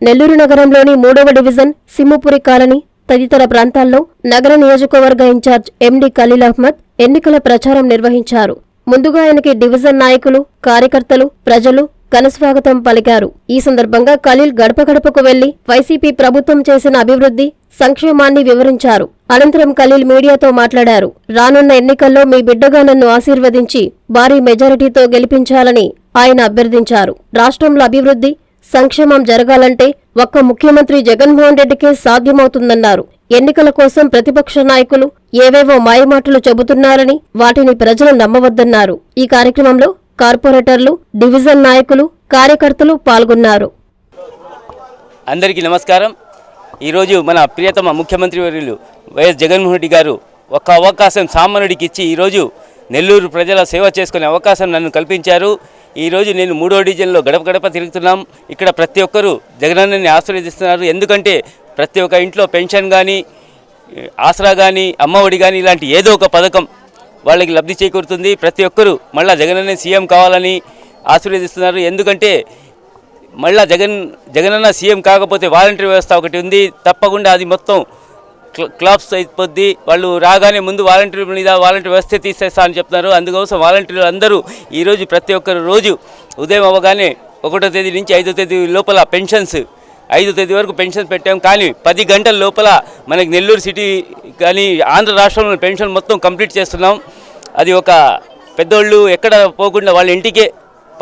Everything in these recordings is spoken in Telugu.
నెల్లూరు నగరంలోని మూడవ డివిజన్ సింహపురి కాలనీ తదితర ప్రాంతాల్లో నగర నియోజకవర్గ ఇన్ఛార్జ్ ఎండి ఖలీల్ అహ్మద్ ఎన్నికల ప్రచారం నిర్వహించారు. ముందుగా ఆయనకి డివిజన్ నాయకులు కార్యకర్తలు ప్రజలు ఘనస్వాగతం పలికారు. ఈ సందర్భంగా ఖలీల్ గడప గడపకు వెళ్ళి వైసీపీ ప్రభుత్వం చేసిన అభివృద్ధి సంక్షేమాన్ని వివరించారు. అనంతరం ఖలీల్ మీడియాతో మాట్లాడారు. రానున్న ఎన్నికల్లో మీ బిడ్డగా నన్ను ఆశీర్వదించి భారీ మెజారిటీతో గెలిపించాలని ఆయన అభ్యర్థించారు. రాష్ట్రంలో అభివృద్ధి సంక్షేమం జరగాలంటే ఒక్క ముఖ్యమంత్రి జగన్మోహన్ రెడ్డికే సాధ్యమవుతుందన్నారు. ఎన్నికల కోసం ప్రతిపక్ష నాయకులు ఏవేవో మాయమాటలు చెబుతున్నారని వాటిని ప్రజలు నమ్మవద్దన్నారు. ఈ కార్యక్రమంలో కార్పొరేటర్లు డివిజన్ నాయకులు కార్యకర్తలు పాల్గొన్నారు. అందరికీ నమస్కారం. ఈరోజు మన ప్రియతమ ముఖ్యమంత్రి వర్యులు వైఎస్ జగన్మోహన్ రెడ్డి గారు ఒక అవకాశం సామాన్యుడికి ఇచ్చి ఈరోజు నెల్లూరు ప్రజల సేవ చేసుకునే అవకాశం నన్ను కల్పించారు. ఈరోజు నేను మూడో డివిజన్లో గడప గడప తిరుగుతున్నాం. ఇక్కడ ప్రతి ఒక్కరూ జగనన్నని ఆశీర్వదిస్తున్నారు. ఎందుకంటే ప్రతి ఒక్క ఇంట్లో పెన్షన్ కానీ ఆసరా కానీ అమ్మఒడి కానీ ఇలాంటి ఏదో ఒక పథకం వాళ్ళకి లబ్ధి చేకూరుతుంది. ప్రతి ఒక్కరూ మళ్ళా జగనన్న సీఎం కావాలని ఆశీర్వదిస్తున్నారు. ఎందుకంటే మళ్ళా జగన్ జగనన్న సీఎం కాకపోతే వాలంటీర్ వ్యవస్థ ఒకటి ఉంది. తప్పకుండా అది మొత్తం క్లాప్స్ అయిపోద్ది. వాళ్ళు రాగానే ముందు వాలంటీర్ మీద వాలంటీర్ వ్యవస్థ తీసేస్తా అని చెప్తున్నారు. అందుకోసం వాలంటీర్లు అందరూ ఈరోజు ప్రతి ఒక్కరు రోజు ఉదయం అవ్వగానే ఒకటో తేదీ నుంచి ఐదో తేదీ లోపల పెన్షన్స్ ఐదో తేదీ వరకు పెన్షన్ పెట్టాం. కానీ పది గంటల లోపల మనకి నెల్లూరు సిటీ కానీ ఆంధ్ర రాష్ట్రంలో పెన్షన్ మొత్తం కంప్లీట్ చేస్తున్నాం. అది ఒక పెద్దోళ్ళు ఎక్కడ పోకుండా వాళ్ళ ఇంటికే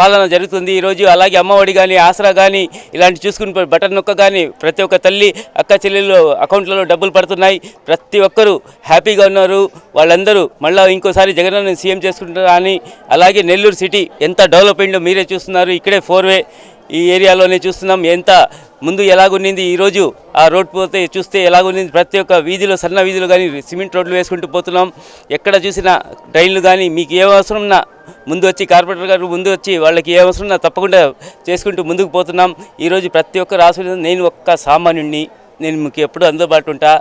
పాలన జరుగుతుంది. ఈరోజు అలాగే అమ్మఒడి కానీ ఆసరా కానీ ఇలాంటి చూసుకుని బటన్ నొక్క కానీ ప్రతి ఒక్క తల్లి అక్క చెల్లెళ్ళు అకౌంట్లలో డబ్బులు పడుతున్నాయి. ప్రతి ఒక్కరూ హ్యాపీగా ఉన్నారు. వాళ్ళందరూ మళ్ళీ ఇంకోసారి జగన్ సీఎం చేసుకుంటారా అని అలాగే నెల్లూరు సిటీ ఎంత డెవలప్ అయిందో మీరే చూస్తున్నారు. ఇక్కడే ఫోర్ వే ఈ ఏరియాలోనే చూస్తున్నాం. ఎంత ముందు ఎలాగున్నింది ఈరోజు ఆ రోడ్ పోతే చూస్తే ఎలాగున్నింది ప్రతి ఒక్క వీధిలో సన్న వీధులు కానీ సిమెంట్ రోడ్లు వేసుకుంటూ పోతున్నాం. ఎక్కడ చూసినా ట్రైన్లు కానీ మీకు ఏ అవసరం ఉన్నా ముందు వచ్చి కార్పొరేటర్ గారు ముందు వచ్చి వాళ్ళకి ఏ అవసరం ఉన్నా తప్పకుండా చేసుకుంటూ ముందుకు పోతున్నాం. ఈరోజు ప్రతి ఒక్కరు ఆశీర్వాదం నేను ఒక్క సామాన్యుడిని నేను మీకు ఎప్పుడు అందుబాటు ఉంటా.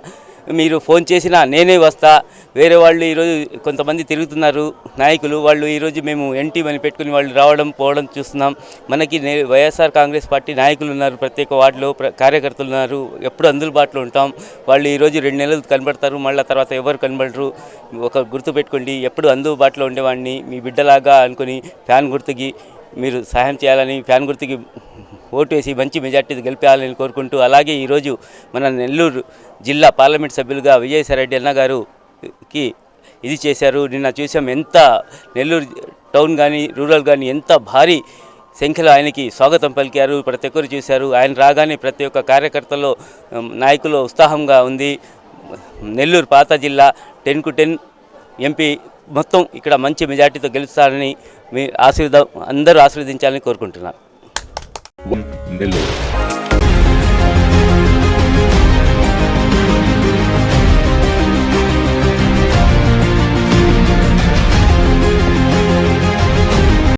మీరు ఫోన్ చేసినా నేనే వస్తా. వేరే వాళ్ళు ఈరోజు కొంతమంది తిరుగుతున్నారు. నాయకులు వాళ్ళు ఈరోజు మేము ఎన్టీ అని పెట్టుకుని వాళ్ళు రావడం పోవడం చూస్తున్నాం. మనకి నే వైఎస్ఆర్ కాంగ్రెస్ పార్టీ నాయకులు ఉన్నారు. ప్రత్యేక వార్డులో ప్ర కార్యకర్తలు ఉన్నారు. ఎప్పుడు అందుబాటులో ఉంటాం. వాళ్ళు ఈరోజు రెండు నెలలు కనబడతారు. మళ్ళీ తర్వాత ఎవరు కనబడరు. ఒక గుర్తు పెట్టుకోండి. ఎప్పుడు అందుబాటులో ఉండేవాడిని. మీ బిడ్డలాగా అనుకుని ఫ్యాన్ గుర్తుకి మీరు సహాయం చేయాలని ఫ్యాన్ గుర్తుకి ఓటు వేసి మంచి మెజార్టీ గెలిపేయాలని కోరుకుంటూ అలాగే ఈరోజు మన నెల్లూరు జిల్లా పార్లమెంట్ సభ్యులుగా విజయసాయిరెడ్డి అన్న గారుకి ఇది చేశారు. నిన్న చూసాం ఎంత నెల్లూరు టౌన్ కానీ రూరల్ కానీ ఎంత భారీ సంఖ్యలో ఆయనకి స్వాగతం పలికారు. ప్రతి ఒక్కరు చూశారు. ఆయన రాగానే ప్రతి ఒక్క కార్యకర్తలో నాయకులు ఉత్సాహంగా ఉంది. నెల్లూరు పాత జిల్లా టెన్కు టెన్ ఎంపీ మొత్తం ఇక్కడ మంచి మెజార్టీతో గెలుస్తారని మీ ఆశీర్వాదం అందరూ ఆశీర్వదించాలని కోరుకుంటున్నాను One nil.